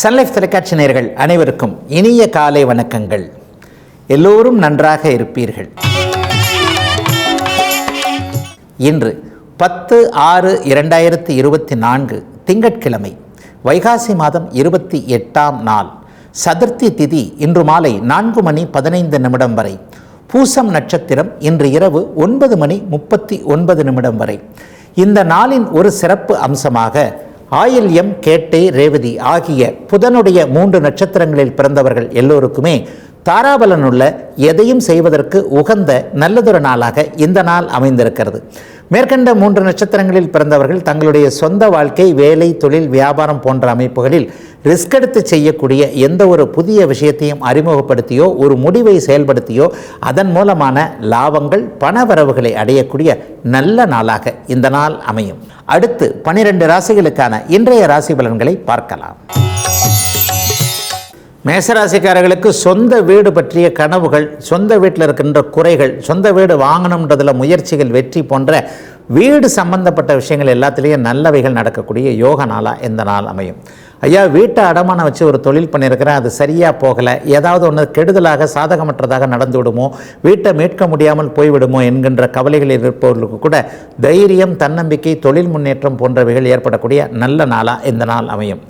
Sun Life தொலைக்காட்சி நேர்கள் அனைவருக்கும் இனிய காலை வணக்கங்கள். எல்லோரும் நன்றாக இருப்பீர்கள். இன்று பத்து ஆறு இரண்டாயிரத்தி இருபத்தி நான்கு திங்கட்கிழமை வைகாசி மாதம் இருபத்தி எட்டாம் நாள். சதுர்த்தி திதி இன்று மாலை நான்கு மணி பதினைந்து நிமிடம் வரை. பூசம் நட்சத்திரம் இன்று இரவு ஒன்பது மணி முப்பத்தி ஒன்பது நிமிடம் வரை. இந்த நாளின் ஒரு சிறப்பு அம்சமாக ஆயில்யம் கேட்டை ரேவதி ஆகிய புதனுடைய மூன்று நட்சத்திரங்களில் பிறந்தவர்கள் எல்லோருக்குமே தாராபலனுள்ள எதையும் செய்வதற்கு உகந்த நல்லதொரு நாளாக இந்த நாள் அமைந்திருக்கிறது. மேற்கண்ட மூன்று நட்சத்திரங்களில் பிறந்தவர்கள் தங்களுடைய சொந்த வாழ்க்கை வேலை தொழில் வியாபாரம் போன்ற அமைப்புகளில் ரிஸ்க் எடுத்து செய்யக்கூடிய எந்த ஒரு புதிய விஷயத்தையும் அறிமுகப்படுத்தியோ ஒரு முடிவை செயல்படுத்தியோ அதன் மூலமான லாபங்கள் பணவரவுகளை அடையக்கூடிய நல்ல நாளாக இந்த நாள் அமையும். அடுத்து பனிரெண்டு ராசிகளுக்கான இன்றைய ராசி பலன்களை பார்க்கலாம். மேசராசிக்காரர்களுக்கு சொந்த வீடு பற்றிய கனவுகள் சொந்த வீட்டில் இருக்கின்ற குறைகள் சொந்த வீடு வாங்கணுன்றதில் முயற்சிகள் வெற்றி போன்ற வீடு சம்பந்தப்பட்ட விஷயங்கள் எல்லாத்துலேயும் நல்லவைகள் நடக்கக்கூடிய யோக நாளாக இந்த நாள் அமையும். ஐயா வீட்டை அடமானம் வச்சு ஒரு தொழில் பண்ணியிருக்கிறேன் அது சரியாக போகலை. ஏதாவது ஒன்று கெடுதலாக சாதகமற்றதாக நடந்து விடுமோ? வீட்டை மீட்க முடியாமல் போய்விடுமோ? என்கின்ற கவலைகளில் இருப்பவர்களுக்கு கூட தைரியம் தன்னம்பிக்கை தொழில் முன்னேற்றம் போன்றவைகள் ஏற்படக்கூடிய நல்ல நாளாக இந்த நாள் அமையும்.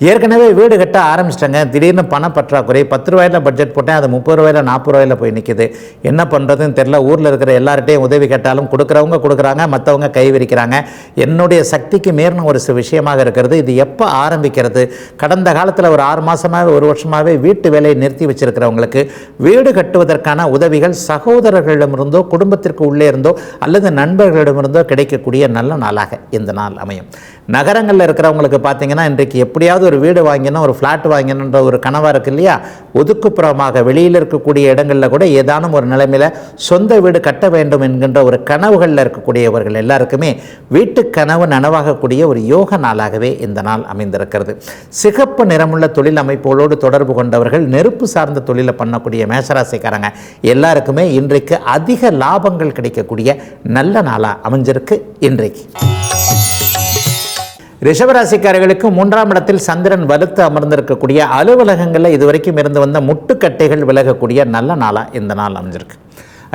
ஏற்கனவே வீடு கட்ட ஆரம்பிச்சிட்டாங்க. திடீர்னு பண பற்றாக்குறை பத்து ரூபாயில் பட்ஜெட் போட்டேன் அது முப்பது ரூபாயில் நாற்பது ரூபாயில் போய் நிற்கிது என்ன பண்ணுறதுன்னு தெரில ஊரில் இருக்கிற எல்லார்ட்டையும் உதவி கேட்டாலும் கொடுக்குறவங்க கொடுக்குறாங்க மற்றவங்க கை விரிக்கிறாங்க. என்னுடைய சக்திக்கு மீறின ஒரு சில விஷயமாக இருக்கிறது. இது எப்போ ஆரம்பிக்கிறது? கடந்த காலத்தில் ஒரு ஆறு மாதமாகவே ஒரு வருஷமாகவே வீட்டு வேலையை நிறுத்தி வச்சிருக்கிறவங்களுக்கு வீடு கட்டுவதற்கான உதவிகள் சகோதரர்களிடமிருந்தோ குடும்பத்திற்கு உள்ளே இருந்தோ அல்லது நண்பர்களிடமிருந்தோ கிடைக்கக்கூடிய நல்ல நாளாக இந்த நாள் அமையும். நகரங்களில் இருக்கிறவங்களுக்கு பார்த்தீங்கன்னா இன்றைக்கு எப்படியாவது ஒரு வீடு வாங்கினோம் ஒரு ஃப்ளாட் வாங்கினோன்ற ஒரு கனவாக இருக்கு இல்லையா? ஒதுக்குப்புறமாக வெளியில் இருக்கக்கூடிய இடங்களில் கூட ஏதானும் ஒரு நிலைமையில் சொந்த வீடு கட்ட வேண்டும் என்கின்ற ஒரு கனவுகளில் இருக்கக்கூடியவர்கள் எல்லாருக்குமே வீட்டு கனவு நனவாகக்கூடிய ஒரு யோக நாளாகவே இந்த நாள் அமைந்திருக்கிறது. சிகப்பு நிறமுள்ள தொழில் அமைப்புகளோடு தொடர்பு கொண்டவர்கள் நெருப்பு சார்ந்த தொழிலை பண்ணக்கூடிய மேசராசிக்காரங்க எல்லாருக்குமே இன்றைக்கு அதிக லாபங்கள் கிடைக்கக்கூடிய நல்ல நாளாக அமைஞ்சிருக்கு இன்றைக்கு. ரிஷபராசிக்காரர்களுக்கு மூன்றாம் இடத்தில் சந்திரன் வலுத்து அமர்ந்திருக்கக்கூடிய அலுவலகங்களில் இதுவரைக்கும் இருந்து வந்த முட்டுக்கட்டைகள் விலகக்கூடிய நல்ல நாளாக இந்த நாள் அமைஞ்சிருக்கு.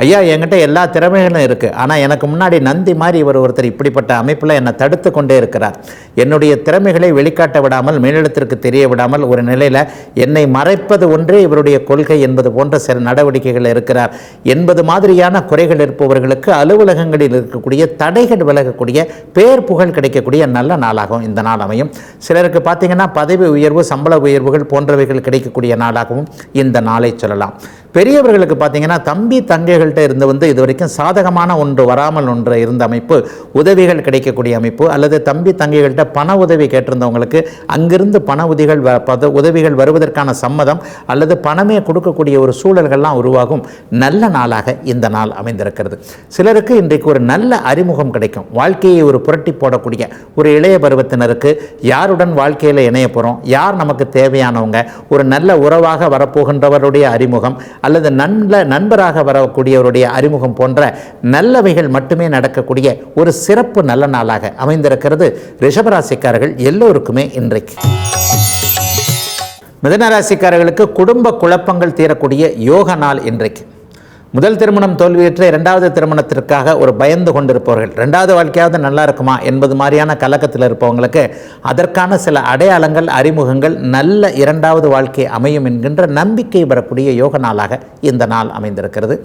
ஐயா என்கிட்ட எல்லா திறமைகளும் இருக்குது ஆனால் எனக்கு முன்னாடி நந்தி மாதிரி இவர் ஒருத்தர் இப்படிப்பட்ட அமைப்பில் என்னை தடுத்து கொண்டே இருக்கிறார். என்னுடைய திறமைகளை வெளிக்காட்ட விடாமல் மேலிடத்திற்கு தெரிய விடாமல் ஒரு நிலையில் என்னை மறைப்பது ஒன்றே இவருடைய கொள்கை என்பது போன்ற சில நடவடிக்கைகள் இருக்கிறார். என்பது மாதிரியான குறைகள் இருப்பவர்களுக்கு அலுவலகங்களில் இருக்கக்கூடிய தடைகள் விலகக்கூடிய பேர் புகழ் கிடைக்கக்கூடிய நல்ல நாளாகவும் இந்த நாள் அமையும். சிலருக்கு பார்த்தீங்கன்னா பதவி உயர்வு சம்பள உயர்வுகள் போன்றவைகள் கிடைக்கக்கூடிய நாளாகவும் இந்த நாளை சொல்லலாம். பெரியவர்களுக்கு பார்த்தீங்கன்னா தம்பி தங்கைகள்கிட்ட இருந்து வந்து இது வரைக்கும் சாதகமான ஒன்று வராமல் ஒன்று இருந்த அமைப்பு உதவிகள் கிடைக்கக்கூடிய அமைப்பு அல்லது தம்பி தங்கைகள்கிட்ட பண உதவி கேட்டிருந்தவங்களுக்கு அங்கிருந்து பண உதவிகள் வ- பத உதவிகள் வருவதற்கான சம்மதம் அல்லது பணமே கொடுக்கக்கூடிய ஒரு சூழல்கள்லாம் உருவாகும். நல்ல நாளாக இந்த நாள் அமைந்திருக்கிறது. சிலருக்கு இன்றைக்கு ஒரு நல்ல அறிமுகம் கிடைக்கும். வாழ்க்கையை ஒரு புரட்டி போடக்கூடிய ஒரு இளைய பருவத்தினருக்கு யாருடன் வாழ்க்கையில் இணைய போகிறோம் யார் நமக்கு தேவையானவங்க? ஒரு நல்ல உறவாக வரப்போகின்றவருடைய அறிமுகம் அல்லது நல்ல நண்பராக வரக்கூடியவருடைய அறிமுகம் போன்ற நல்லவைகள் மட்டுமே நடக்கக்கூடிய ஒரு சிறப்பு நல்ல நாளாக அமைந்திருக்கிறது ரிஷபராசிக்காரர்கள் எல்லோருக்குமே இன்றைக்கு. மிதனராசிக்காரர்களுக்கு குடும்ப குழப்பங்கள் தீரக்கூடிய யோக நாள் இன்றைக்கு. முதல் திருமணம் தோல்வியுற்ற இரண்டாவது திருமணத்திற்காக ஒரு பயந்து கொண்டிருப்பவர்கள். ரெண்டாவது வாழ்க்கையாவது நல்லா இருக்குமா என்பது மாதிரியான கலக்கத்தில் இருப்பவங்களுக்கு அதற்கான சில அடையாளங்கள் அறிமுகங்கள் நல்ல இரண்டாவது வாழ்க்கை அமையும் என்கின்ற நம்பிக்கை வரக்கூடிய யோக நாளாக இந்த நாள் அமைந்திருக்கிறது.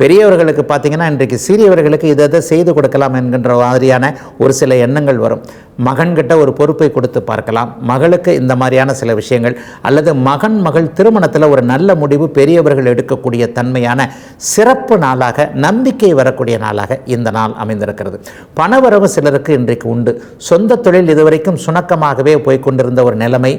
பெரியவர்களுக்கு பார்த்தீங்கன்னா இன்றைக்கு சிறியவர்களுக்கு இதை இதை செய்து கொடுக்கலாம் என்கின்ற மாதிரியான ஒரு சில எண்ணங்கள் வரும். மகன்கிட்ட ஒரு பொறுப்பை கொடுத்து பார்க்கலாம். மகளுக்கு இந்த மாதிரியான சில விஷயங்கள் அல்லது மகன் மகள் திருமணத்தில் ஒரு நல்ல முடிவு பெரியவர்கள் எடுக்கக்கூடிய தன்மையான சிறப்பு நாளாக நம்பிக்கை வரக்கூடிய நாளாக இந்த நாள் அமைந்திருக்கிறது. பணவரவு சிலருக்கு இன்றைக்கு உண்டு. சொந்த தொழில் இதுவரைக்கும் சுணக்கமாகவே போய்கொண்டிருந்த ஒரு நிலைமை.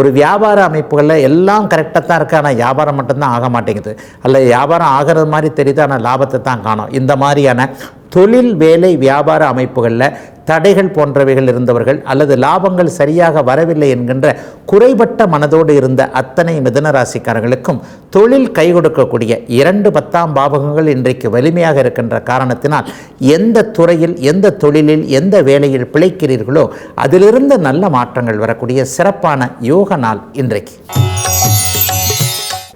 ஒரு வியாபார அமைப்புகளில் எல்லாம் கரெக்டாக தான் இருக்குது ஆனால் வியாபாரம் மட்டும்தான் ஆக மாட்டேங்குது. அல்ல வியாபாரம் ஆகிறது மாதிரி தெரியுது ஆனால் லாபத்தை தான் காணும். இந்த மாதிரியான தொழில் வேலை வியாபார அமைப்புகளில் தடைகள் போன்றவைகள் இருந்தவர்கள் அல்லது லாபங்கள் சரியாக வரவில்லை என்கின்ற குறைபட்ட மனதோடு இருந்த அத்தனை மிதனராசிக்காரர்களுக்கும் தொழில் கை கொடுக்கக்கூடிய இரண்டு பத்தாம் பாவகங்கள் இன்றைக்கு வலிமையாக இருக்கின்ற காரணத்தினால் எந்த துறையில் எந்த தொழிலில் எந்த வேலையில் பிழைக்கிறீர்களோ அதிலிருந்து நல்ல மாற்றங்கள் வரக்கூடிய சிறப்பான யோக நாள் இன்றைக்கு.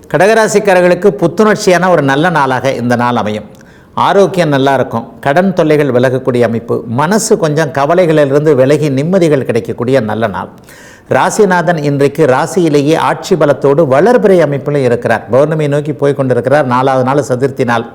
கடகராசிக்காரர்களுக்கு புத்துணர்ச்சியான ஒரு நல்ல நாளாக இந்த நாள் அமையும். ஆரோக்கியம் நல்லாயிருக்கும். கடன் தொல்லைகள் விலகக்கூடிய அமைப்பு. மனசு கொஞ்சம் கவலைகளிலிருந்து விலகி நிம்மதிகள் கிடைக்கக்கூடிய நல்ல நாள். ராசிநாதன் இன்றைக்கு ராசியிலேயே ஆட்சி பலத்தோடு வளர்பிறை அமைப்பிலும் இருக்கிறார். பௌர்ணமியை நோக்கி போய் கொண்டிருக்கிறார். நாலாவது நாள் சதுர்த்தி நாள்.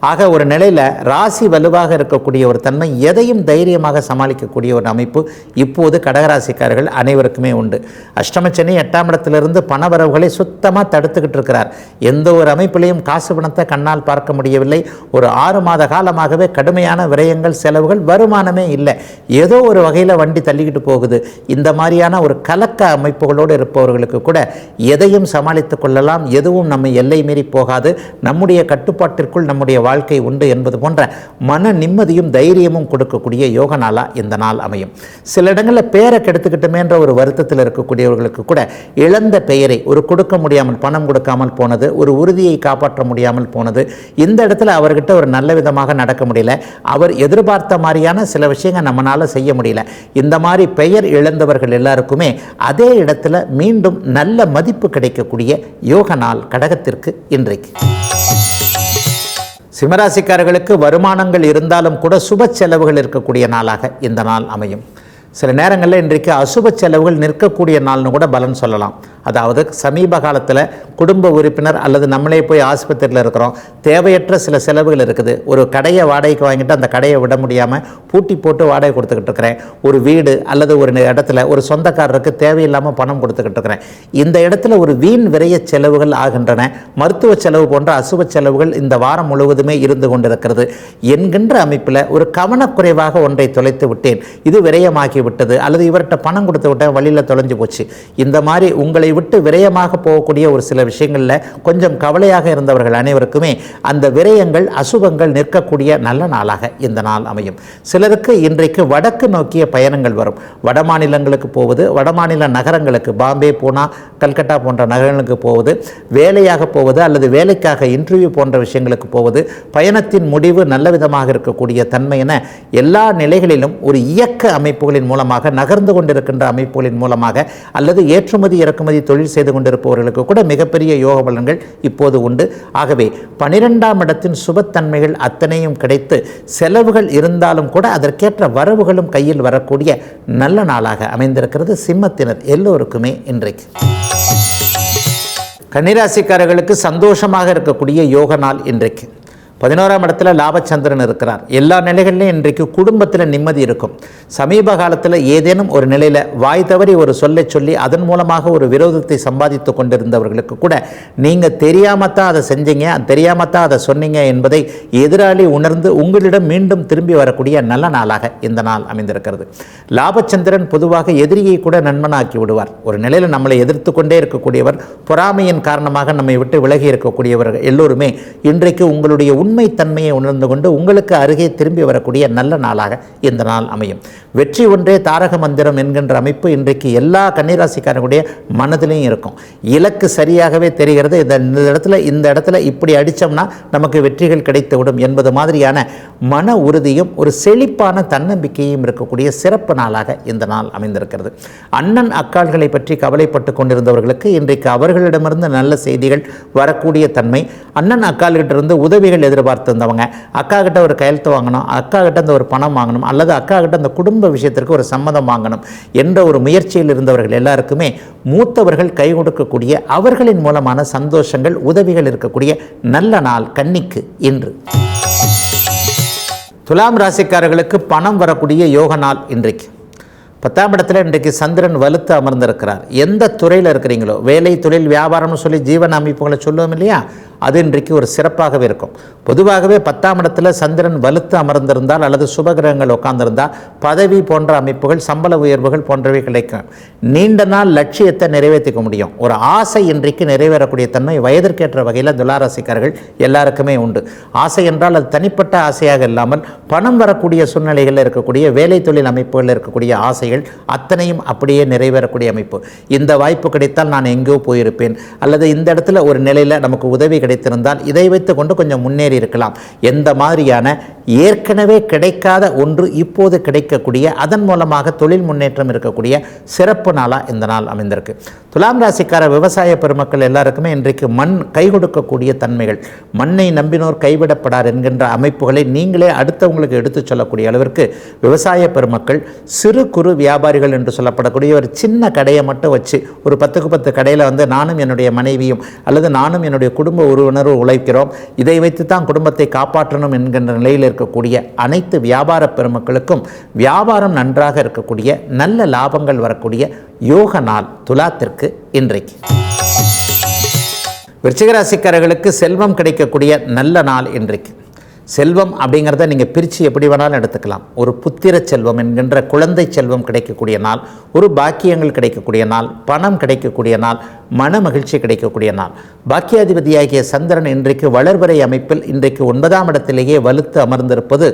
ஆக ஒரு நிலையில் ராசி வலுவாக இருக்கக்கூடிய ஒரு தன்மை எதையும் தைரியமாக சமாளிக்கக்கூடிய ஒரு அமைப்பு இப்போது கடகராசிக்காரர்கள் அனைவருக்குமே உண்டு. அஷ்டமச்சனி எட்டாம் இடத்திலிருந்து பணவரவுகளை சுத்தமாக தடுத்துக்கிட்டு இருக்கிறார். எந்த ஒரு அமைப்பிலையும் காசு பணத்தை கண்ணால் பார்க்க முடியவில்லை. ஒரு ஆறு மாத காலமாகவே கடுமையான விரயங்கள் செலவுகள் வருமானமே இல்லை. ஏதோ ஒரு வகையில் வண்டி தள்ளிக்கிட்டு போகுது. இந்த மாதிரியான ஒரு கலக்க அமைப்புகளோடு இருப்பவர்களுக்கு கூட எதையும் சமாளித்துக் கொள்ளலாம். எதுவும் நம்ம எல்லை மீறி போகாது. நம்முடைய கட்டுப்பாட்டிற்குள் நம்முடைய வாழ்க்கை உண்டு என்பது போன்ற மன நிம்மதியும் தைரியமும் கொடுக்கக்கூடிய யோக நாளா இந்த நாள் அமையும். சில இடங்களில் பேரை கெடுத்துக்கிட்டுமேன்ற ஒரு வருத்தத்தில் இருக்கக்கூடியவர்களுக்கு கூட இழந்த பெயரை ஒரு கொடுக்க முடியாமல் பணம் கொடுக்காமல் போனது ஒரு உறுதியை காப்பாற்ற முடியாமல் போனது இந்த இடத்துல அவர்கிட்ட ஒரு நல்ல விதமாக நடக்க முடியல. அவர் எதிர்பார்த்த மாதிரியான சில விஷயங்கள் நம்மளால் செய்ய முடியல. இந்த மாதிரி பெயர் இழந்தவர்கள் எல்லாருக்குமே அதே இடத்துல மீண்டும் நல்ல மதிப்பு கிடைக்கக்கூடிய யோக நாள் கடகத்திற்கு இன்றைக்கு. சிம்மராசிக்காரர்களுக்கு வருமானங்கள் இருந்தாலும் கூட சுப செலவுகள் இருக்கக்கூடிய நாளாக இந்த நாள் அமையும். சில நேரங்களில் இன்றைக்கு அசுப செலவுகள் நிற்கக்கூடிய நாள்னு கூட பலன் சொல்லலாம். அதாவது சமீப காலத்தில் குடும்ப உறுப்பினர் அல்லது நம்மளே போய் ஆஸ்பத்திரியில் இருக்கிறோம். தேவையற்ற சில செலவுகள் இருக்குது. ஒரு கடையை வாடகைக்கு வாங்கிட்டு அந்த கடையை விட முடியாமல் பூட்டி போட்டு வாடகை கொடுத்துக்கிட்டு இருக்கிறேன். ஒரு வீடு அல்லது ஒரு இடத்துல ஒரு சொந்தக்காரருக்கு தேவையில்லாமல் பணம் கொடுத்துக்கிட்டு இருக்கிறேன். இந்த இடத்துல ஒரு வீண் விரைய செலவுகள் ஆகின்றன. மருத்துவ செலவு போன்ற அசுவ செலவுகள் இந்த வாரம் முழுவதுமே இருந்து கொண்டிருக்கிறது. என்கின்ற அமைப்பில் ஒரு கவனக்குறைவாக ஒன்றை தொலைத்து விட்டேன். இது விரயமாகி விட்டது. அல்லது இவர்கிட்ட பணம் கொடுத்து விட்டேன். வழியில் தொலைஞ்சு போச்சு. இந்த மாதிரி உங்களை விட்டு விரயமாக போகக்கூடிய ஒரு சில விஷயங்களில் கொஞ்சம் கவலையாக இருந்தவர்கள் அனைவருக்குமே அந்த விரயங்கள் அசுபங்கள் நிற்கக்கூடிய நல்ல நாளாக இந்த நாள் அமையும். சிலருக்கு இன்றைக்கு வடக்கு நோக்கிய பயணங்கள் வரும். வட மாநிலங்களுக்கு போவது வடமாநில நகரங்களுக்கு பாம்பே பூனா கல்கட்டா போன்ற நகரங்களுக்கு போவது வேலையாக போவது அல்லது வேலைக்காக இன்டர்வியூ போன்ற விஷயங்களுக்கு போவது பயணத்தின் முடிவு நல்ல விதமாக இருக்கக்கூடிய தன்மை என எல்லா நிலைகளிலும் ஒரு இயக்க அமைப்புகளின் மூலமாக நகர்ந்து கொண்டிருக்கின்ற அமைப்புகளின் மூலமாக அல்லது ஏற்றுமதி இறக்குமதி தொழில் செய்து கொண்டிருப்பவர்களுக்கு கூட மிகப்பெரிய யோக பலன்கள் இப்போது உண்டு. ஆகவே பனிரெண்டாம் இடத்தின் சுபத்தன்மைகள் அத்தனையும் கிடைத்து செலவுகள் இருந்தாலும் கூட அதற்கேற்ற வரவுகளும் கையில் வரக்கூடிய நல்ல நாளாக அமைந்திருக்கிறது. சிம்மத்தினர் எல்லோருக்குமே இன்றைக்கு. கன்னிராசிக்காரர்களுக்கு சந்தோஷமாக இருக்கக்கூடிய யோக நாள் இன்றைக்கு. பதினோராம் இடத்துல லாபச்சந்திரன் இருக்கிறார். எல்லா நிலைகள்லையும் இன்றைக்கு குடும்பத்தில் நிம்மதி இருக்கும். சமீப காலத்தில் ஏதேனும் ஒரு நிலையில் வாய் தவறி ஒரு சொல்லை சொல்லி அதன் மூலமாக ஒரு விரோதத்தை சம்பாதித்து கொண்டிருந்தவர்களுக்கு கூட நீங்கள் தெரியாமல் தான் அதை செஞ்சீங்க தெரியாமல் தான் அதை சொன்னீங்க என்பதை எதிராளி உணர்ந்து உங்களிடம் மீண்டும் திரும்பி வரக்கூடிய நல்ல நாளாக இந்த நாள் அமைந்திருக்கிறது. லாபச்சந்திரன் பொதுவாக எதிரியை கூட நண்பனாக்கி விடுவார். ஒரு நிலையில் நம்மளை எதிர்த்து கொண்டே இருக்கக்கூடியவர் பொறாமையின் காரணமாக நம்மை விட்டு விலகி இருக்கக்கூடியவர்கள் எல்லோருமே இன்றைக்கு உங்களுடைய உண்மைத்தன்மையை உணர்ந்து கொண்டு உங்களுக்கு அருகே திரும்பி வரக்கூடிய நல்ல நாளாக இந்த நாள் அமையும். வெற்றி ஒன்றே தாரக மந்திரம் என்கின்ற அமைப்பு இன்றைக்கு எல்லா கன்னிராசிக்காரர்களுடைய மனதிலையும் இருக்கும். இலக்கு சரியாகவே தெரிகிறது. இந்த இந்த இடத்துல இந்த இடத்துல இப்படி அடித்தோம்னா நமக்கு வெற்றிகள் கிடைத்துவிடும் என்பது மாதிரியான மன உறுதியும் ஒரு செழிப்பான தன்னம்பிக்கையும் இருக்கக்கூடிய சிறப்பு நாளாக இந்த நாள் அமைந்திருக்கிறது. அண்ணன் அக்காள்களை பற்றி கவலைப்பட்டு கொண்டிருந்தவர்களுக்கு இன்றைக்கு அவர்களிடமிருந்து நல்ல செய்திகள் வரக்கூடிய தன்மை. அண்ணன் அக்கால்கிட்ட இருந்து உதவிகள் எதிர்பார்த்திருந்தவங்க. அக்கா கிட்ட ஒரு கையெழுத்து வாங்கணும் அக்கா கிட்ட அந்த ஒரு பணம் வாங்கணும் அல்லது அக்கா கிட்ட அந்த குடும்ப விஷயத்திற்கு ஒரு சம்மதம் வாங்கணும் என்ற ஒரு முயற்சியில் இருந்தவர்கள் எல்லாருக்குமே மூத்தவர்கள் கை கொடுக்கக்கூடிய அவர்களின் மூலமான சந்தோஷங்கள் உதவிகள் இருக்கக்கூடிய நல்ல நாள் கன்னிக்கு இன்று. துலாம் ராசிக்காரர்களுக்கு பணம் வரக்கூடிய யோக நாள் இன்றைக்கு. பத்தாம் இடத்துல இன்றைக்கு சந்திரன் வலுத்து அமர்ந்திருக்கிறார். எந்த துறையில் இருக்கிறீங்களோ வேலை தொழில் வியாபாரம்னு சொல்லி ஜீவன அமைப்புகளை சொல்லுவோம் இல்லையா? அது இன்றைக்கு ஒரு சிறப்பாகவே இருக்கும். பொதுவாகவே பத்தாம் இடத்துல சந்திரன் வலுத்து அமர்ந்திருந்தால் அல்லது சுபகிரகங்கள் உட்கார்ந்திருந்தால் பதவி போன்ற அமைப்புகள் சம்பள உயர்வுகள் போன்றவை கிடைக்கும். நீண்ட நாள் லட்சியத்தை நிறைவேற்றிக்க முடியும். ஒரு ஆசை இன்றைக்கு நிறைவேறக்கூடிய தன்மை வயதிற்கேற்ற வகையில் துலாராசிக்காரர்கள் எல்லாருக்குமே உண்டு. ஆசை என்றால் அது தனிப்பட்ட ஆசையாக இல்லாமல் பணம் வரக்கூடிய சூழ்நிலைகளில் இருக்கக்கூடிய வேலை தொழில் அமைப்புகளில் இருக்கக்கூடிய ஆசைகள் அத்தனையும் அப்படியே நிறைவேறக்கூடிய அமைப்பு. இந்த வாய்ப்பு கிடைத்தால் நான் எங்கேயோ போயிருப்பேன். அல்லது இந்த இடத்துல ஒரு நிலையில் நமக்கு உதவி கிடைத்திருந்தால் இதை வைத்து கொண்டு கொஞ்சம் முன்னேறி இருக்கலாம். எந்த மாதிரியான ஏற்கனவே கிடைக்காத ஒன்று இப்போது கிடைக்கக்கூடிய அதன் மூலமாக தொழில் முன்னேற்றம் இருக்கக்கூடிய சிறப்பு நாளாக இந்த நாள் அமைந்திருக்கு. துலாம் ராசிக்கார விவசாய பெருமக்கள் எல்லாருக்குமே இன்றைக்கு மண் கை கொடுக்கக்கூடிய தன்மைகள். மண்ணை நம்பினோர் கைவிடப்படார் என்கின்ற அமைப்புகளை நீங்களே அடுத்தவங்களுக்கு எடுத்துச் சொல்லக்கூடிய அளவிற்கு விவசாய பெருமக்கள் சிறு குறு வியாபாரிகள் என்று சொல்லப்படக்கூடிய ஒரு சின்ன கடையை மட்டும் வச்சு ஒரு பத்துக்கு பத்து கடையில் வந்து நானும் என்னுடைய மனைவியும் அல்லது நானும் என்னுடைய குடும்ப உறவினரும் உழைக்கிறோம். இதை வைத்து தான் குடும்பத்தை காப்பாற்றணும் என்கின்ற நிலையில் இருக்கக்கூடிய அனைத்து வியாபார பெருமக்களுக்கும் வியாபாரம் நன்றாக இருக்கக்கூடிய நல்ல லாபங்கள் வரக்கூடிய யோக நாள் துலாத்திற்கு இன்றைக்கு. விருச்சிகராசிக்காரர்களுக்கு செல்வம் கிடைக்கக்கூடிய நல்ல நாள் இன்றைக்கு. செல்வம் அப்படிங்கிறத நீங்கள் பிரித்து எப்படி வேணாலும் எடுத்துக்கலாம். ஒரு புத்திர செல்வம் என்கின்ற குழந்தை செல்வம் கிடைக்கக்கூடிய நாள் ஒரு பாக்கியங்கள் கிடைக்கக்கூடிய நாள் பணம் கிடைக்கக்கூடிய நாள் மன மகிழ்ச்சி கிடைக்கக்கூடிய நாள். பாக்கியாதிபதியாகிய சந்திரன் இன்றைக்கு வளர்வரை அமைப்பில் இன்றைக்கு ஒன்பதாம் இடத்திலேயே வலுத்து அமர்ந்திருப்பது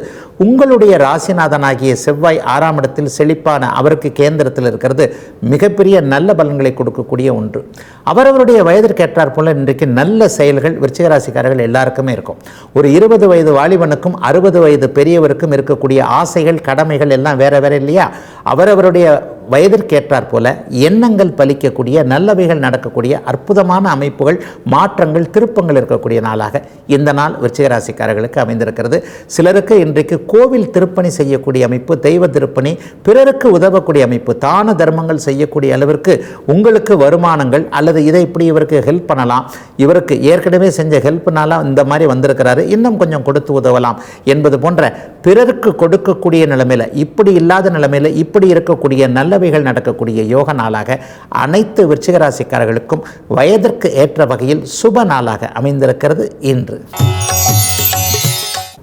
உங்களுடைய ராசிநாதனாகிய செவ்வாய் ஆறாம் இடத்தில் செழிப்பான அவருக்கு கேந்திரத்தில் இருக்கிறது. மிகப்பெரிய நல்ல பலன்களை கொடுக்கக்கூடிய ஒன்று. அவரவருடைய வயதிற்கேற்றாற் போல இன்றைக்கு நல்ல செயல்கள் விருச்சிகராசிக்காரர்கள் எல்லாருக்குமே இருக்கும். ஒரு இருபது வயது வாலிபனுக்கும் அறுபது வயது பெரியவருக்கும் இருக்கக்கூடிய ஆசைகள் கடமைகள் எல்லாம் வேற வேற இல்லையா? அவரவருடைய வயதிற்கேற்றாற் போல எண்ணங்கள் பலிக்கக்கூடிய நல்லவைகள் நடக்கக்கூடிய அற்புதமான அமைப்புகள் மாற்றங்கள் திருப்பங்கள் இருக்கக்கூடிய நாளாக இந்த நாள் விருச்சிகராசிக்காரர்களுக்கு அமைந்திருக்கிறது. சிலருக்கு இன்றைக்கு கோவில் திருப்பணி செய்யக்கூடிய அமைப்பு தெய்வ திருப்பணி பிறருக்கு உதவக்கூடிய அமைப்பு தான தர்மங்கள் செய்யக்கூடிய அளவிற்கு உங்களுக்கு வருமானங்கள் அல்லது இதை இப்படி இவருக்கு ஹெல்ப் பண்ணலாம். இவருக்கு ஏற்கனவே செஞ்ச ஹெல்ப்னால இந்த மாதிரி வந்திருக்கிறாரு. இன்னும் கொஞ்சம் கொடுத்து உதவலாம் என்பது போன்ற பிறருக்கு கொடுக்கக்கூடிய நிலைமையில் இப்படி இல்லாத நிலைமையில் இப்படி இருக்கக்கூடிய நல்லவைகள் நடக்கக்கூடிய யோக நாளாக அனைத்து விருச்சிகராசிக்காரர்களுக்கும் வயதிற்கு ஏற்ற வகையில் சுப நாளாக அமைந்திருக்கிறது இன்று.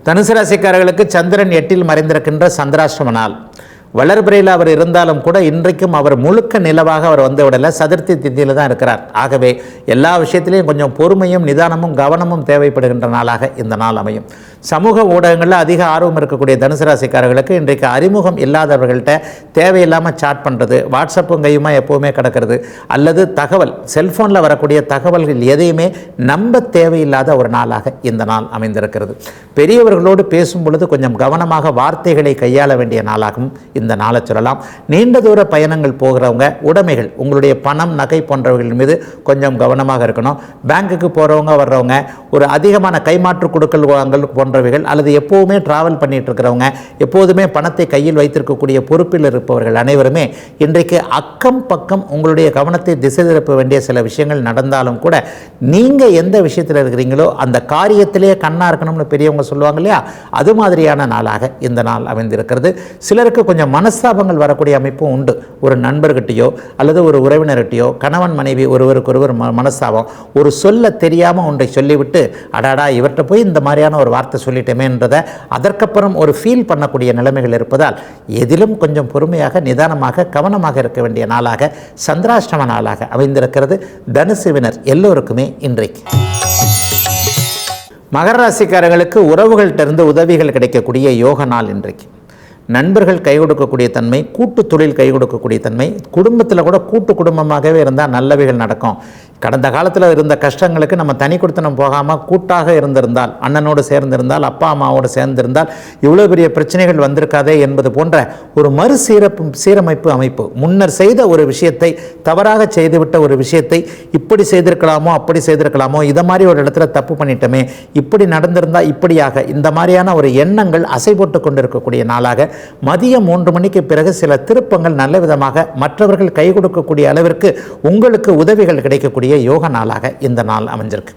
தனுசு ராசிக்காரர்களுக்கு சந்திரன் எட்டில் மறைந்திருக்கின்ற சந்திராஷ்டம நாள். வளர்பிறையில் அவர் இருந்தாலும் கூட இன்றைக்கும் அவர் முழுக்க நிலவாக அவர் வந்து விடலை சதுர்த்தி திதியில் தான் இருக்கிறார். ஆகவே எல்லா விஷயத்திலையும் கொஞ்சம் பொறுமையும் நிதானமும் கவனமும் தேவைப்படுகின்ற நாளாக இந்த நாள் அமையும். சமூக ஊடகங்களில் அதிக ஆர்வம் இருக்கக்கூடிய தனுசு ராசிக்காரர்களுக்கு இன்றைக்கு அறிமுகம் இல்லாதவர்கள்ட்ட தேவையில்லாமல் சாட் பண்ணுறது வாட்ஸ்அப்பும் கையுமா எப்போவுமே கிடக்கிறது. அல்லது தகவல் செல்ஃபோனில் வரக்கூடிய தகவல்கள் எதையுமே நம்ப தேவையில்லாத ஒரு நாளாக இந்த நாள் அமைந்திருக்கிறது. பெரியவர்களோடு பேசும் பொழுது கொஞ்சம் கவனமாக வார்த்தைகளை கையாள வேண்டிய நாளாகவும் இந்த நாளை சொல்லலாம். நீண்ட தூர பயணங்கள் போகிறவங்க உடைமைகள் உங்களுடைய பணம் நகை போன்றவர்கள் மீது கொஞ்சம் கவனமாக இருக்கணும். பேங்க்குக்கு போகிறவங்க வர்றவங்க ஒரு அதிகமான கைமாற்று கொடுக்கல் வாங்கல் போன்றவைகள் அல்லது எப்போவுமே டிராவல் பண்ணிட்டு இருக்கிறவங்க எப்போதுமே பணத்தை கையில் வைத்திருக்கக்கூடிய பொறுப்பில் இருப்பவர்கள் அனைவருமே இன்றைக்கு அக்கம் பக்கம் உங்களுடைய கவனத்தை திசை திருப்ப வேண்டிய சில விஷயங்கள் நடந்தாலும் கூட நீங்கள் எந்த விஷயத்தில் இருக்கிறீங்களோ அந்த காரியத்திலே கண்ணா இருக்கணும்னு பெரியவங்க சொல்லுவாங்க இல்லையா? அது மாதிரியான நாளாக இந்த நாள் அமைந்திருக்கிறது. சிலருக்கு கொஞ்சம் மனஸ்தாபங்கள் வரக்கூடிய அமைப்பும் உண்டு. ஒரு நண்பர்கிட்டயோ அல்லது ஒரு உறவினர்கிட்டயோ கணவன் மனைவி ஒருவருக்கொருவர் ம மனஸ்தாபம். ஒரு சொல்ல தெரியாமல் ஒன்றை சொல்லிவிட்டு அடாடா இவர்கிட்ட போய் இந்த மாதிரியான ஒரு வார்த்தை சொல்லிட்டோமேன்றதை அதற்கப்புறம் ஒரு ஃபீல் பண்ணக்கூடிய நிலைமைகள் இருப்பதால் எதிலும் கொஞ்சம் பொறுமையாக நிதானமாக கவனமாக இருக்க வேண்டிய நாளாக சந்திராஷ்டம நாளாக அமைந்திருக்கிறது. தனுசுவினர் எல்லோருக்குமே இன்றைக்கு. மகர ராசிக்காரர்களுக்கு உறவுகள்கிட்ட இருந்து உதவிகள் கிடைக்கக்கூடிய யோக நாள் இன்றைக்கு. நண்பர்கள் கை கொடுக்கக்கூடிய தன்மை கூட்டு தொழில் கை கொடுக்கக்கூடிய தன்மை குடும்பத்தில் கூட கூட்டு குடும்பமாகவே இருந்தால் நல்லவைகள் நடக்கும். கடந்த காலத்தில் இருந்த கஷ்டங்களுக்கு நம்ம தனி கொடுத்தனம் போகாமல் கூட்டாக இருந்திருந்தால் அண்ணனோடு சேர்ந்திருந்தால் அப்பா அம்மாவோடு சேர்ந்திருந்தால் இவ்வளோ பெரிய பிரச்சனைகள் வந்திருக்காதே என்பது போன்ற ஒரு மறு சீரப்பு சீரமைப்பு அமைப்பு முன்னர் செய்த ஒரு விஷயத்தை தவறாக செய்துவிட்ட ஒரு விஷயத்தை இப்படி செய்திருக்கலாமோ அப்படி செய்திருக்கலாமோ இதை மாதிரி ஒரு இடத்துல தப்பு பண்ணிட்டோமே இப்படி நடந்திருந்தால் இப்படியாக இந்த மாதிரியான ஒரு எண்ணங்கள் அசை போட்டு கொண்டிருக்கக்கூடிய நாளாக மதியம் மூன்று மணிக்கு பிறகு சில திருப்பங்கள் நல்ல விதமாக மற்றவர்கள் கை கொடுக்கக்கூடிய அளவிற்கு உங்களுக்கு உதவிகள் கிடைக்கக்கூடிய யோக நாளாக இந்த நாள் அமைஞ்சிருக்கு.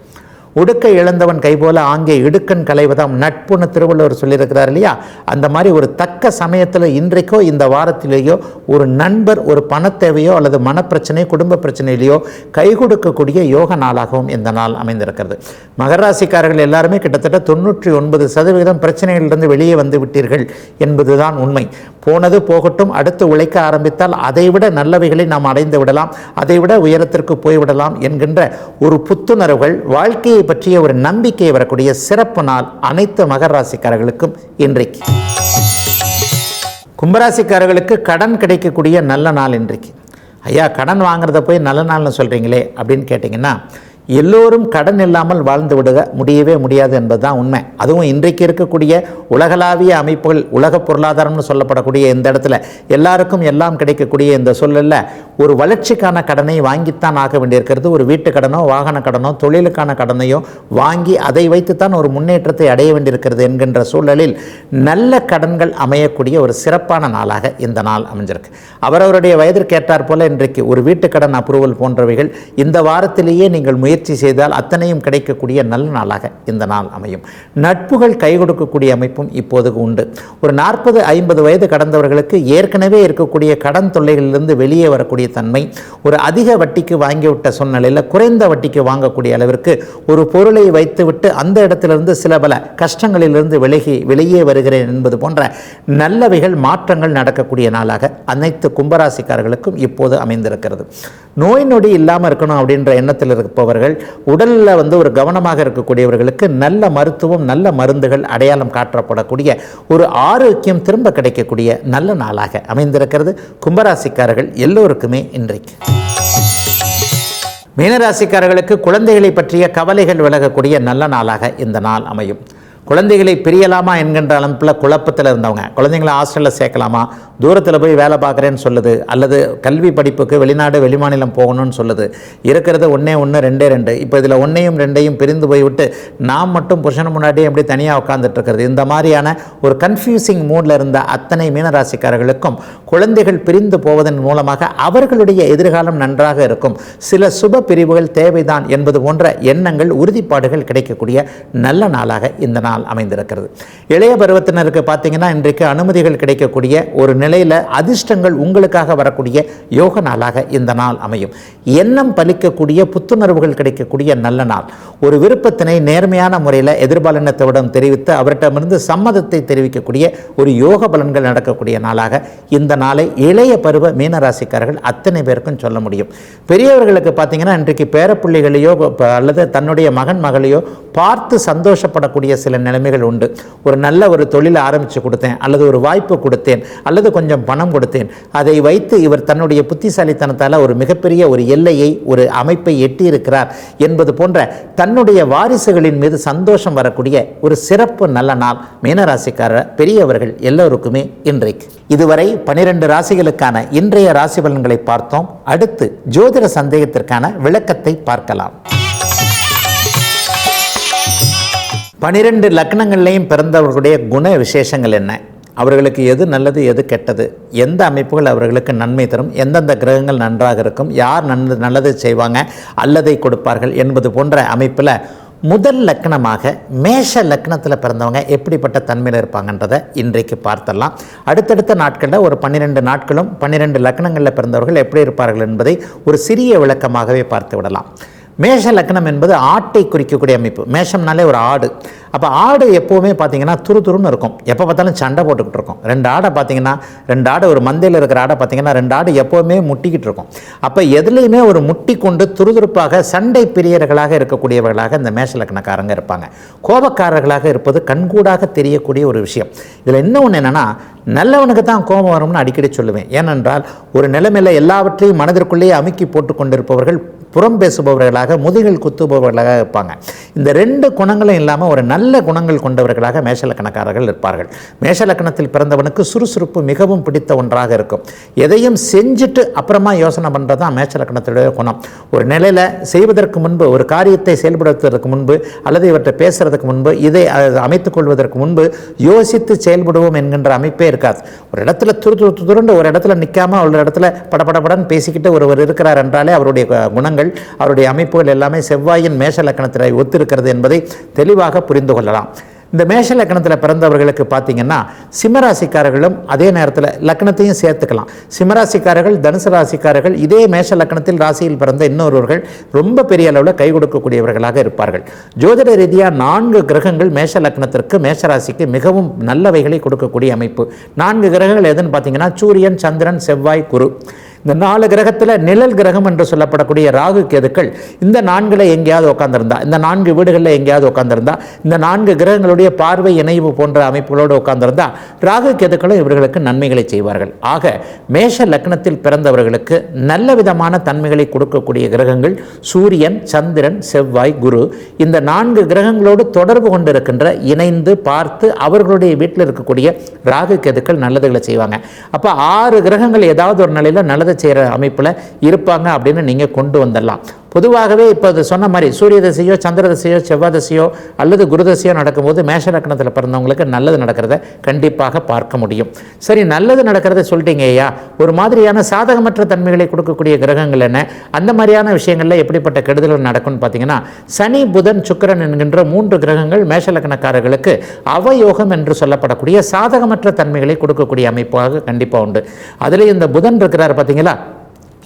உடுக்கை இழந்தவன் கைபோல ஆங்கே இடுக்கன் களைவதாம் நட்புன்னு திருவள்ளுவர் சொல்லியிருக்கிறார் இல்லையா? அந்த மாதிரி ஒரு தக்க சமயத்தில் இன்றைக்கோ இந்த வாரத்திலேயோ ஒரு நண்பர் ஒரு பணத்தேவையோ அல்லது மனப்பிரச்சனை குடும்ப பிரச்சனையிலையோ கை கொடுக்கக்கூடிய யோக நாளாகவும் இந்த நாள் அமைந்திருக்கிறது. மகராசிக்காரர்கள் எல்லாருமே கிட்டத்தட்ட தொண்ணூற்றி ஒன்பது சதவீதம் பிரச்சனைகளிலிருந்து வெளியே வந்து விட்டீர்கள் என்பதுதான் உண்மை. போனது போகட்டும் அடுத்து உழைக்க ஆரம்பித்தால் அதைவிட நல்லவைகளை நாம் அடைந்து விடலாம் அதைவிட உயரத்திற்கு போய்விடலாம் என்கின்ற ஒரு புத்துணர்வுகள் வாழ்க்கையை பற்றிய ஒரு நம்பிக்கை வரக்கூடிய சிறப்பு நாள் அனைத்து மகர ராசிக்காரர்களுக்கும் இன்றைக்கு. கும்பராசிக்காரர்களுக்கு கடன் கிடைக்கக்கூடிய நல்ல நாள் இன்றைக்கு. ஐயா கடன் வாங்குறத போய் நல்ல நாள்னு சொல்கிறீங்களே அப்படின்னு கேட்டிங்கன்னா எல்லோரும் கடன் இல்லாமல் வாழ்ந்து விட முடியவே முடியாது என்பதுதான் உண்மை. அதுவும் இன்றைக்கு இருக்கக்கூடிய உலகளாவிய அமைப்புகள் உலக பொருளாதாரம்னு சொல்லப்படக்கூடிய இந்த இடத்துல எல்லாருக்கும் எல்லாம் கிடைக்கக்கூடிய இந்த சூழலில் ஒரு வளர்ச்சிக்கான கடனை வாங்கித்தான் ஆக வேண்டியிருக்கிறது. ஒரு வீட்டு கடனோ வாகன கடனோ தொழிலுக்கான கடனையோ வாங்கி அதை வைத்துத்தான் ஒரு முன்னேற்றத்தை அடைய வேண்டியிருக்கிறது என்கின்ற சூழலில் நல்ல கடன்கள் அமையக்கூடிய ஒரு சிறப்பான நாளாக இந்த நாள் அமைஞ்சிருக்கு. அவரவருடைய வயதிற்கேற்றாற்போல் போல இன்றைக்கு ஒரு வீட்டு கடன் அப்ரூவல் போன்றவைகள் இந்த வாரத்திலேயே நீங்கள் முயற்சி முயற்சி செய்தால் அத்தனையும் கிடைக்கக்கூடிய நல்ல நாளாக இந்த நாள் அமையும். நட்புகள் கை கொடுக்கக்கூடிய அமைப்பும் இப்போது உண்டு. ஒரு நாற்பது ஐம்பது வயது கடந்தவர்களுக்கு ஏற்கனவே இருக்கக்கூடிய கடன் தொல்லைகளிலிருந்து வெளியே வரக்கூடிய தன்மை ஒரு அதிக வட்டிக்கு வாங்கிவிட்ட சூழ்நிலையில் குறைந்த வட்டிக்கு வாங்கக்கூடிய அளவிற்கு ஒரு பொருளை வைத்துவிட்டு அந்த இடத்திலிருந்து சில பல கஷ்டங்களிலிருந்து விலகி வெளியே வருகிறேன் என்பது போன்ற நல்லவைகள் மாற்றங்கள் நடக்கக்கூடிய நாளாக அனைத்து கும்பராசிக்காரர்களுக்கும் இப்போது அமைந்திருக்கிறது. நோய் நொடி இல்லாமல் இருக்கணும் அப்படின்ற எண்ணத்தில் இருப்பவர்கள் உடலில் வந்து ஒரு கவனமாக இருக்கக்கூடியவர்களுக்கு நல்ல மருத்துவம் நல்ல மருந்துகள் அடையாளம் காட்டப்படக்கூடிய ஒரு ஆரோக்கியம் திரும்ப கிடைக்கக்கூடிய நல்ல நாளாக அமைந்திருக்கிறது. கும்பராசிக்காரர்கள் எல்லோருக்குமே இன்றைக்கு. மீனராசிக்காரர்களுக்கு குழந்தைகளை பற்றிய கவலைகள் விலகக்கூடிய நல்ல நாளாக இந்த நாள் அமையும். குழந்தைகளை பிரியலாமா என்கின்ற அளப்பில் குழப்பத்தில் இருந்தவங்க. குழந்தைங்களை ஹாஸ்டலில் சேர்க்கலாமா? தூரத்தில் போய் வேலை பார்க்குறேன்னு சொல்லுது. அல்லது கல்வி படிப்புக்கு வெளிநாடு வெளிமாநிலம் போகணும்னு சொல்லுது. இருக்கிறது ஒன்றே ஒன்று ரெண்டே ரெண்டு. இப்போ இதில் ஒன்றையும் ரெண்டையும் பிரிந்து போய்விட்டு நாம் மட்டும் புருஷன் முன்னாடியே எப்படி தனியாக உட்காந்துட்டு இருக்கிறது? இந்த மாதிரியான ஒரு கன்ஃபியூசிங் மூடில் இருந்த அத்தனை மீனராசிக்காரர்களுக்கும் குழந்தைகள் பிரிந்து போவதன் மூலமாக அவர்களுடைய எதிர்காலம் நன்றாக இருக்கும். சில சுப பிரிவுகள் தேவைதான் என்பது போன்ற எண்ணங்கள் உறுதிப்பாடுகள் கிடைக்கக்கூடிய நல்ல நாளாக இந்த நாள் அமைந்திருக்கிறது. இளைய பருவத்தினருக்கு பார்த்தீங்கன்னா இன்றைக்கு அனுமதிகள் கிடைக்கக்கூடிய ஒரு நிலையில் அதிர்ஷ்டங்கள் உங்களுக்காக வரக்கூடிய யோக நாளாக இந்த நாள் அமையும். எண்ணம் பலிக்கக்கூடிய புத்துணர்வுகள் கிடைக்கக்கூடிய நல்ல நாள். ஒரு விருப்பத்தினை நேர்மையான முறையில் எதிர்பாலினத்தவிடம் தெரிவித்து அவரிடமிருந்து சம்மதத்தை தெரிவிக்கக்கூடிய ஒரு யோக பலன்கள் நடக்கக்கூடிய நாளாக இந்த நாளை இளைய பருவ மீனராசிக்காரர்கள் அத்தனை பேருக்கும் சொல்ல முடியும். பெரியவர்களுக்கு பார்த்தீங்கன்னா இன்றைக்கு பேரப்பிள்ளைகளையோ அல்லது தன்னுடைய மகன் மகளையோ பார்த்து சந்தோஷப்படக்கூடிய சில நிலைமைகள் உண்டு. ஒரு நல்ல ஒரு தொழில் ஆரம்பித்து கொடுத்தேன் அல்லது ஒரு வாய்ப்பு கொடுத்தேன் அல்லது கொஞ்சம் பணம் கொடுத்தேன். அதை வைத்து இவர் தன்னுடைய புத்திசாலித்தனத்தால் ஒரு மிகப்பெரிய ஒரு எல்லையை ஒரு அமைப்பை எட்டியிருக்கிறார் என்பது போன்ற தன்னுடைய வாரிசுகளின் மீது சந்தோஷம் வரக்கூடிய ஒரு சிறப்பு நல்ல நாள் மீனராசிக்காரர் பெரியவர்கள் எல்லோருக்குமே இன்றைக்கு. இதுவரை பனிரெண்டு ராசிகளுக்கான இன்றைய ராசி பலன்களை பார்த்தோம். அடுத்து ஜோதிட சந்தேகத்திற்கான விளக்கத்தை பார்க்கலாம். பனிரெண்டு லக்னங்கள்லையும் பிறந்தவர்களுடைய குண விசேஷங்கள் என்ன? அவர்களுக்கு எது நல்லது எது கெட்டது? எந்த அமைப்புகள் அவர்களுக்கு நன்மை தரும்? எந்தெந்த கிரகங்கள் நன்றாக இருக்கும்? யார் நன் நல்லது செய்வாங்க? அல்லதை கொடுப்பார்கள் என்பது போன்ற அமைப்பில் முதல் லக்னமாக மேஷ லக்னத்தில் பிறந்தவங்க எப்படிப்பட்ட தன்மையில் இருப்பாங்கன்றதை இன்றைக்கு பார்த்தரலாம். அடுத்தடுத்த நாட்களில் ஒரு பன்னிரெண்டு நாட்களும் பன்னிரெண்டு லக்னங்களில் பிறந்தவர்கள் எப்படி இருப்பார்கள் என்பதை ஒரு சிறிய விளக்கமாகவே பார்த்து விடலாம். மேஷ லக்னம் என்பது ஆட்டை குறிக்கக்கூடிய அமைப்பு. மேஷம்னாலே ஒரு ஆடு. அப்போ ஆடு எப்போவுமே பார்த்தீங்கன்னா துரு துருன்னு இருக்கும். எப்போ பார்த்தாலும் சண்டை போட்டுக்கிட்டு இருக்கும். ரெண்டு ஆடை பார்த்தீங்கன்னா ரெண்டு ஆடு ஒரு மந்தையில் இருக்கிற ஆடை பார்த்தீங்கன்னா ரெண்டு ஆடு எப்போவுமே முட்டிக்கிட்டு இருக்கும். அப்போ எதுலேயுமே ஒரு முட்டி கொண்டு துருதுருப்பாக சண்டை பிரியர்களாக இருக்கக்கூடியவர்களாக இந்த மேஷலக்கணக்காரங்க இருப்பாங்க. கோபக்காரர்களாக இருப்பது கண்கூடாக தெரியக்கூடிய ஒரு விஷயம். இதில் இன்னொன்று என்னென்னா நல்லவனுக்கு தான் கோபம் வரும்னு அடிக்கடி சொல்லுவேன். ஏனென்றால் ஒரு நிலைமையில் எல்லாவற்றையும் மனதிற்குள்ளேயே அமுக்கி போட்டு கொண்டிருப்பவர்கள் புறம் பேசுபவர்களாக முதுகில் குத்துபவர்களாக இருப்பாங்க. இந்த ரெண்டு குணங்களும் இல்லாமல் ஒரு நல்ல நல்ல குணங்கள் கொண்டவர்களாக மேஷலக்கணக்காரர்கள் இருப்பார்கள் மேஷலக்கணத்தில் பிறந்தவனுக்கு சுறுசுறுப்பு மிகவும் பிடித்த ஒன்றாக இருக்கும். எதையும் செஞ்சுட்டு அப்புறமா யோசனை பண்ணுறது தான் மேஷலக்கணத்துடைய குணம். ஒரு நிலையில் செய்வதற்கு முன்பு ஒரு காரியத்தை செயல்படுத்துவதற்கு முன்பு அல்லது இவற்றை பேசுறதுக்கு முன்பு இதை அமைத்துக் கொள்வதற்கு முன்பு யோசித்து செயல்படுவோம் என்கின்ற அமைப்பே இருக்காது. ஒரு இடத்துல துரு துரு துருண்டு ஒரு இடத்துல நிற்காமல் ஒரு இடத்துல படபடபடன்னு பேசிக்கிட்டு ஒருவர் இருக்கிறார் என்றாலே அவருடைய குணங்கள் அவருடைய அமைப்புகள் எல்லாமே செவ்வாயின் மேஷ லக்கணத்தில் ஒத்திருக்கிறது என்பதை தெளிவாக புரிந்து கொள்ளலாம். இந்த மேஷ லக்கணத்தில் பிறந்தவர்களுக்கு பார்த்தீங்கன்னா சிம்மராசிக்காரர்களும் அதே நேரத்தில் லக்கணத்தையும் சேர்த்துக்கலாம். சிம்மராசிக்காரர்கள் தனுசு ராசிக்காரர்கள் இதே மேஷ லக்கணத்தில் ராசியில் பிறந்த இன்னொருவர்கள் ரொம்ப பெரிய அளவில் கை கொடுக்கக்கூடியவர்களாக இருப்பார்கள். ஜோதிட ரீதியாக நான்கு கிரகங்கள் மேஷ லக்னத்திற்கு மேஷ ராசிக்கு மிகவும் நல்லவைகளை கொடுக்கக்கூடிய அமைப்பு. நான்கு கிரகங்கள் எதுன்னு பார்த்தீங்கன்னா சூரியன் சந்திரன் செவ்வாய் குரு. இந்த நாலு கிரகத்தில் நிழல் கிரகம் என்று சொல்லப்படக்கூடிய ராகு கேதுக்கள் இந்த நான்கில் எங்கேயாவது உட்காந்துருந்தா இந்த நான்கு வீடுகளில் எங்கேயாவது உட்காந்துருந்தா இந்த நான்கு கிரகங்களுடைய பார்வை இணைவு போன்ற அமைப்புகளோடு உட்காந்துருந்தா ராகு கேதுக்களும் இவர்களுக்கு நன்மைகளை செய்வார்கள். ஆக மேஷ லக்னத்தில் பிறந்தவர்களுக்கு நல்ல விதமான தன்மைகளை கொடுக்கக்கூடிய கிரகங்கள் சூரியன் சந்திரன் செவ்வாய் குரு இந்த நான்கு கிரகங்களோடு தொடர்பு கொண்டிருக்கின்ற இணைந்து பார்த்து அவர்களுடைய வீட்டில் இருக்கக்கூடிய ராகு கேதுக்கள் நல்லதுகளை செய்வாங்க. அப்போ ஆறு கிரகங்கள் ஏதாவது ஒரு நிலையில் நல்லது செய்கிற அமைப்பில் இருப்பாங்க அப்படின்னு நீங்கள் கொண்டு வந்துடலாம் பொதுவாகவே இப்போ அது சொன்ன மாதிரி சூரிய தசையோ சந்திர தசையோ செவ்வாய் தசையோ அல்லது குரு தசையோ நடக்கும்போது மேஷ லக்னத்தில் பிறந்தவங்களுக்கு நல்லது நடக்கிறத கண்டிப்பாக பார்க்க முடியும். சரி நல்லது நடக்கிறத சொல்லிட்டீங்க ஐயா. ஒரு மாதிரியான சாதகமற்ற தன்மைகளை கொடுக்கக்கூடிய கிரகங்கள் என்ன? அந்த மாதிரியான விஷயங்களில் எப்படிப்பட்ட கெடுதல்கள் நடக்கும்னு பார்த்தீங்கன்னா சனி புதன் சுக்கிரன் என்கின்ற மூன்று கிரகங்கள் மேஷ லக்னக்காரர்களுக்கு அவயோகம் என்று சொல்லப்படக்கூடிய சாதகமற்ற தன்மைகளை கொடுக்கக்கூடிய அமைப்பாக கண்டிப்பாக உண்டு. அதில் இந்த புதன் இருக்கிறார் பார்த்தீங்களா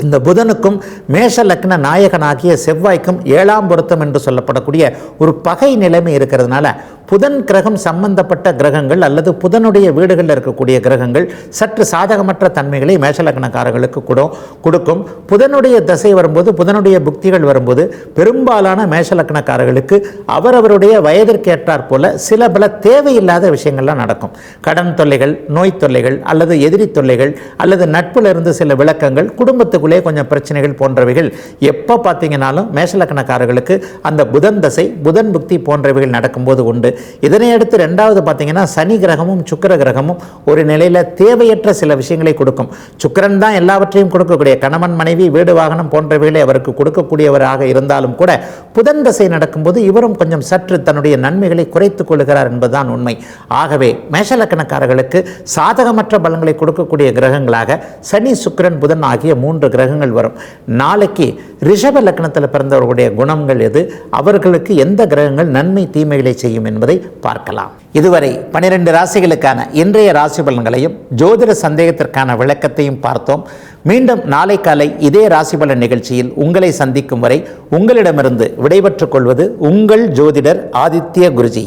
இந்த புதனுக்கும் மேஷ லக்ன நாயகனாகிய செவ்வாய்க்கும் ஏழாம் பொருத்தம் என்று சொல்லப்படக்கூடிய ஒரு பகை நிலைமை இருக்கிறதுனால புதன் கிரகம் சம்பந்தப்பட்ட கிரகங்கள் அல்லது புதனுடைய வீடுகளில் இருக்கக்கூடிய கிரகங்கள் சற்று சாதகமற்ற தன்மைகளை மேஷலக்கணக்காரர்களுக்கு கூட கொடுக்கும். புதனுடைய தசை வரும்போது புதனுடைய புக்திகள் வரும்போது பெரும்பாலான மேஷலக்கணக்காரர்களுக்கு அவரவருடைய வயதிற்கேற்றாற் போல சில பல தேவையில்லாத விஷயங்கள்லாம் நடக்கும். கடன் தொல்லைகள் நோய் தொல்லைகள் அல்லது எதிரி தொல்லைகள் அல்லது நட்பிலிருந்து சில விளக்கங்கள் குடும்பத்துக்குள்ளே கொஞ்சம் பிரச்சனைகள் போன்றவைகள் எப்போ பார்த்தீங்கன்னாலும் மேஷலக்கணக்காரர்களுக்கு அந்த புதன் தசை புதன் புக்தி போன்றவைகள் நடக்கும்போது உண்டு. இதனை அடுத்து ரெண்டாவது பார்த்தீங்கன்னா சனி கிரகமும் சுக்கர கிரகமும் ஒரு நிலையில் தேவையற்ற சில விஷயங்களை கொடுக்கும். சுக்கரன் தான் எல்லாவற்றையும் கொடுக்கக்கூடிய கணவன் மனைவி வீடு வாகனம் போன்றவைகளை அவருக்கு கொடுக்கக்கூடியவராக இருந்தாலும் கூட புதன் தசை நடக்கும்போது இவரும் கொஞ்சம் சற்று தன்னுடைய நன்மைகளை குறைத்துக் கொள்கிறார் என்பதுதான் உண்மை. ஆகவே மேஷலக்கணக்காரர்களுக்கு சாதகமற்ற பலன்களை கொடுக்கக்கூடிய கிரகங்களாக சனி சுக்கிரன் புதன் ஆகிய மூன்று கிரகங்கள் வரும். நாளைக்கு ரிஷப லக்னத்தில் பிறந்தவர்களுடைய குணங்கள் எது? அவர்களுக்கு எந்த கிரகங்கள் நன்மை தீமைகளை செய்யும் என்பதை பார்க்கலாம். இதுவரை பனிரெண்டு ராசிகளுக்கான இன்றைய ராசி பலன்களையும் ஜோதிட சந்தேகத்திற்கான விளக்கத்தையும் பார்த்தோம். மீண்டும் நாளை காலை இதே ராசி பலன் நிகழ்ச்சியில் உங்களை சந்திக்கும் வரை உங்களிடமிருந்து விடைபெற்றுக் கொள்வது உங்கள் ஜோதிடர் ஆதித்ய குருஜி.